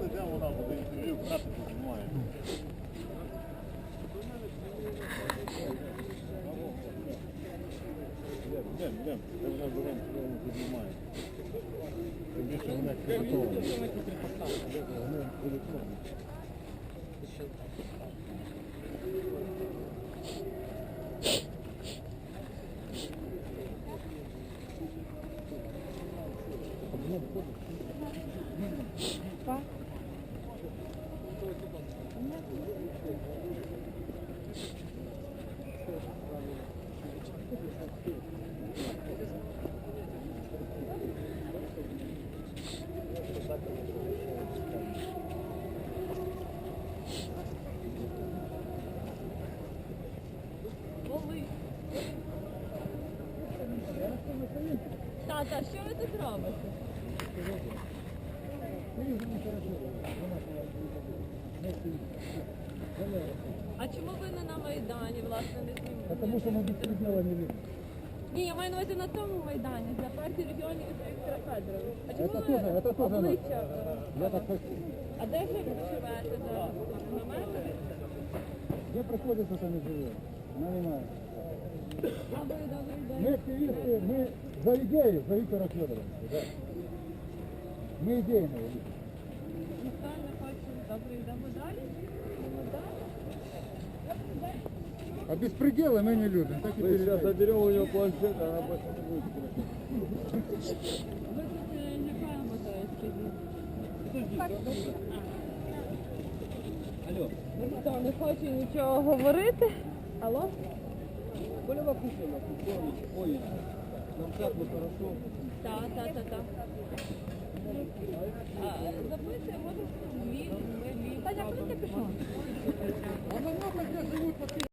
знали, де вона буде інтерв'ю брати, знімає. Йдем, йдем, де вона бере, де вона піднімає. Тим більше вона підготовлена. Вони електронні. Тата, що ви тут робите? А чому ви не на Майдані, власне, не знімаєте? Мы беспредела не видим. Ні, я маю на увазі на тому Майдані, для партії регіонів Віктора Федоровича. А чому ви обличчя? Я так хочу. А де ж ви живете зараз? На мене? Где приходится, там и живет. Нанимает активисты, мы за идею, за Виктора Федоровича. Да. Мы идейные. Ніхто не хоче. Добре, йдемо далі. Йдемо далі. А беспредела мы не любим. Так и Мы сейчас передайте. заберем у него планшет, а она больше не будет. Ви тут е, яка мета, скажіть? Алло. Ніхто не хоче нічого говорити. Алло? Полева Кушина, Кушович, ой, нам так ну хорошо. Так, так, так, так. Записує, може, дві, дві. Та як ти пішов? А на нем где живут